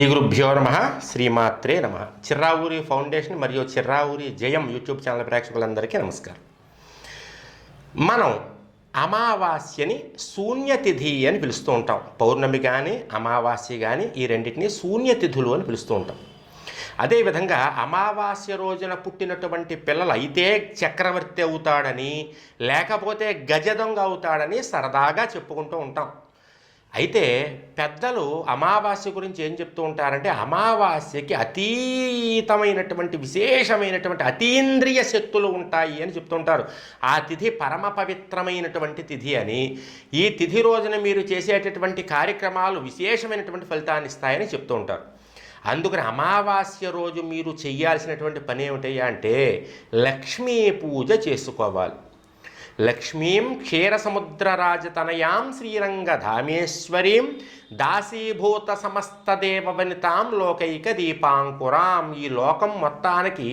శ్రీ గురుభ్యో నమ. శ్రీమాత్రే నమ. చిర్రావూరి ఫౌండేషన్ మరియు చిర్రావూరి జయం యూట్యూబ్ ఛానల్ ప్రేక్షకులందరికీ నమస్కారం. మనం అమావాస్యని శూన్యతిథి అని పిలుస్తూ ఉంటాం. పౌర్ణమి కానీ అమావాస్య కానీ ఈ రెండింటిని శూన్యతిథులు అని పిలుస్తూ ఉంటాం. అదేవిధంగా అమావాస్య రోజున పుట్టినటువంటి పిల్లలు అయితే చక్రవర్తి అవుతాడని లేకపోతే గజదొంగ అవుతాడని సరదాగా చెప్పుకుంటూ ఉంటాం. అయితే పెద్దలు అమావాస్య గురించి ఏం చెప్తూ ఉంటారంటే అమావాస్యకి అతీతమైనటువంటి విశేషమైనటువంటి అతీంద్రియ శక్తులు ఉంటాయి అని చెప్తూ ఉంటారు. ఆ తిథి పరమ పవిత్రమైనటువంటి తిథి అని ఈ తిథి రోజున మీరు చేసేటటువంటి కార్యక్రమాలు విశేషమైనటువంటి ఫలితాన్ని ఇస్తాయని చెప్తూ ఉంటారు. అందుకని అమావాస్య రోజు మీరు చేయాల్సినటువంటి పని ఏమిటయ్యా అంటే లక్ష్మీ పూజ చేసుకోవాలి. లక్ష్మీం క్షీరసముద్రరాజతనయాం శ్రీరంగధామేశ్వరీం దాసీభూత సమస్తదేవవనితాం లోకైక దీపాంకురాం ఈ లోకం మొత్తానికి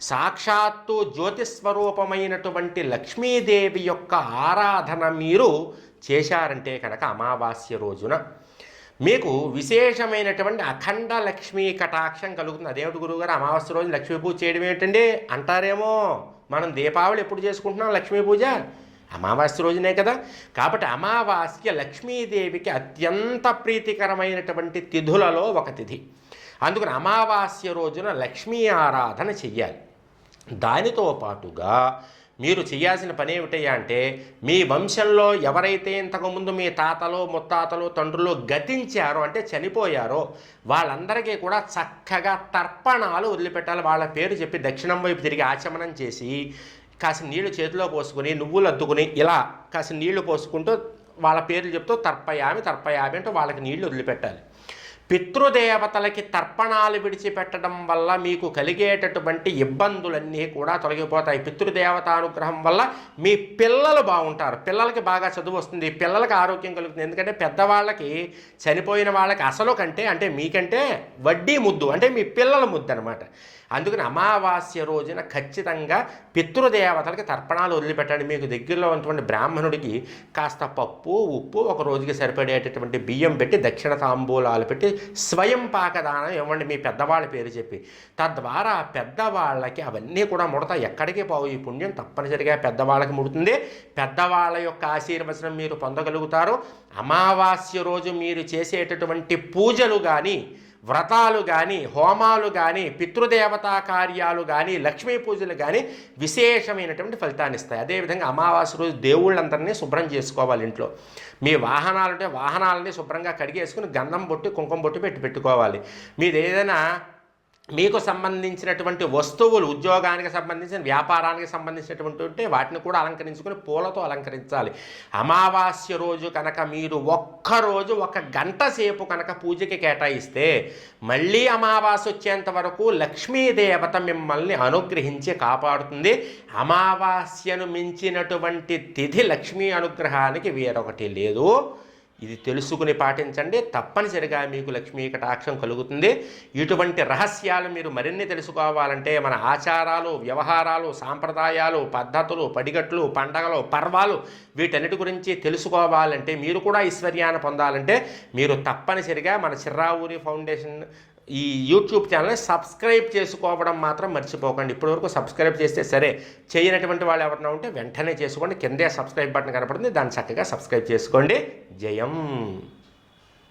సాక్షాత్తు జ్యోతిస్వరూపమైనటువంటి లక్ష్మీదేవి యొక్క ఆరాధన మీరు చేశారంటే కనుక అమావాస్య రోజున. మీకు విశేషమైనటువంటి అఖండ లక్ష్మీ కటాక్షం కలుగుతుంది. అదేమిటి గురువుగారు? అమావాస్య రోజు లక్ష్మీ పూజ చేయడం ఏంటండి అంటారేమో? మనం దీపావళి ఎప్పుడు చేసుకుంటున్నాం? లక్ష్మీ పూజ? అమావాస్య రోజునే కదా. కాబట్టి అమావాస్య లక్ష్మీదేవికి అత్యంత ప్రీతికరమైనటువంటి తిథులలో ఒక తిథి. అందుకని అమావాస్య రోజున లక్ష్మీ ఆరాధన చెయ్యాలి. దానితో పాటుగా మీరు చేయాల్సిన పని ఏమిటయ్యా అంటే మీ వంశంలో ఎవరైతే ఇంతకుముందు మీ తాతలు ముత్తాతలు తండ్రులు గతించారో అంటే చనిపోయారో వాళ్ళందరికీ కూడా చక్కగా తర్పణాలు వదిలిపెట్టాలి. వాళ్ళ పేరు చెప్పి దక్షిణం వైపు తిరిగి ఆచమనం చేసి కాసిన నీళ్ళు చేతిలో పోసుకుని నువ్వులు అద్దుకుని ఇలా కాసిన నీళ్ళు పోసుకుంటూ వాళ్ళ పేర్లు చెప్తూ తర్పయామి తర్పయామి అంటూ వాళ్ళకి నీళ్ళు వదిలిపెట్టాలి. పితృదేవతలకి తర్పణాలు విడిచిపెట్టడం వల్ల మీకు కలిగేటటువంటి ఇబ్బందులన్నీ కూడా తొలగిపోతాయి. పితృదేవతానుగ్రహం వల్ల మీ పిల్లలు బాగుంటారు. పిల్లలకి బాగా చదువు వస్తుంది. పిల్లలకి ఆరోగ్యం కలుగుతుంది. ఎందుకంటే పెద్దవాళ్ళకి చనిపోయిన వాళ్ళకి అసలు కంటే అంటే మీకంటే వడ్డీ ముద్దు అంటే మీ పిల్లల ముద్దు అనమాట అందుకని అమావాస్య రోజున ఖచ్చితంగా పితృదేవతలకి తర్పణాలు వదిలిపెట్టండి. మీకు దగ్గరలో ఉన్నటువంటి బ్రాహ్మణుడికి కాస్త పప్పు ఉప్పు ఒక రోజుకి సరిపడేటటువంటి బియ్యం పెట్టి దక్షిణ తాంబూలాలు పెట్టి స్వయం పాకదానం ఇవ్వండి మీ పెద్దవాళ్ళ పేరు చెప్పి. తద్వారా పెద్దవాళ్ళకి అవన్నీ కూడా ముడత ఎక్కడికి పోవు ఈ పుణ్యం? తప్పనిసరిగా పెద్దవాళ్ళకి ముడుతుంది. పెద్దవాళ్ళ యొక్క ఆశీర్వచనం మీరు పొందగలుగుతారు. అమావాస్య రోజు మీరు చేసేటటువంటి పూజలు కానీ వ్రతాలు కానీ హోమాలు కానీ పితృదేవతా కార్యాలు కానీ లక్ష్మీ పూజలు కానీ విశేషమైనటువంటి ఫలితాన్ని ఇస్తాయి. అదేవిధంగా అమావాస్య రోజు దేవుళ్ళందరినీ శుభ్రం చేసుకోవాలి ఇంట్లో. మీ వాహనాలు ఉంటే వాహనాలని శుభ్రంగా కడిగేసుకుని గంధం బొట్టు కుంకుమ బొట్టు పెట్టి పెట్టుకోవాలి. మీది ఏదైనా మీకు సంబంధించినటువంటి వస్తువులు ఉద్యోగానికి సంబంధించిన వ్యాపారానికి సంబంధించినటువంటి ఉంటే వాటిని కూడా అలంకరించుకొని పూలతో అలంకరించాలి. అమావాస్య రోజు కనుక మీరు ఒక్కరోజు ఒక గంట సేపు కనుక పూజకి కేటాయిస్తే మళ్ళీ అమావాస్య వచ్చేంత వరకు లక్ష్మీదేవత మిమ్మల్ని అనుగ్రహించి కాపాడుతుంది. అమావాస్యను మించినటువంటి తిథి లక్ష్మీ అనుగ్రహానికి వేరొకటి లేదు. ఇది తెలుసుకుని పాటించండి. తప్పనిసరిగా మీకు లక్ష్మీ కటాక్షం కలుగుతుంది. ఇటువంటి రహస్యాలు మీరు మరిన్ని తెలుసుకోవాలంటే మన ఆచారాలు వ్యవహారాలు సాంప్రదాయాలు పద్ధతులు పడిగట్లు పండగలు పర్వాలు వీటన్నిటి గురించి తెలుసుకోవాలంటే మీరు కూడా ఐశ్వర్యాన్ని పొందాలంటే మీరు తప్పనిసరిగా మన చిర్రావూరి ఫౌండేషన్ ఈ యూట్యూబ్ ఛానల్ని సబ్స్క్రైబ్ చేసుకోవడం మాత్రం మర్చిపోకండి. ఇప్పటివరకు సబ్స్క్రైబ్ చేస్తే సరే చేయనటువంటి వాళ్ళు ఎవరైనా ఉంటే వెంటనే చేసుకోండి. కిందే సబ్స్క్రైబ్ బటన్ కనపడుతుంది. దాన్ని చక్కగా సబ్స్క్రైబ్ చేసుకోండి. జయం.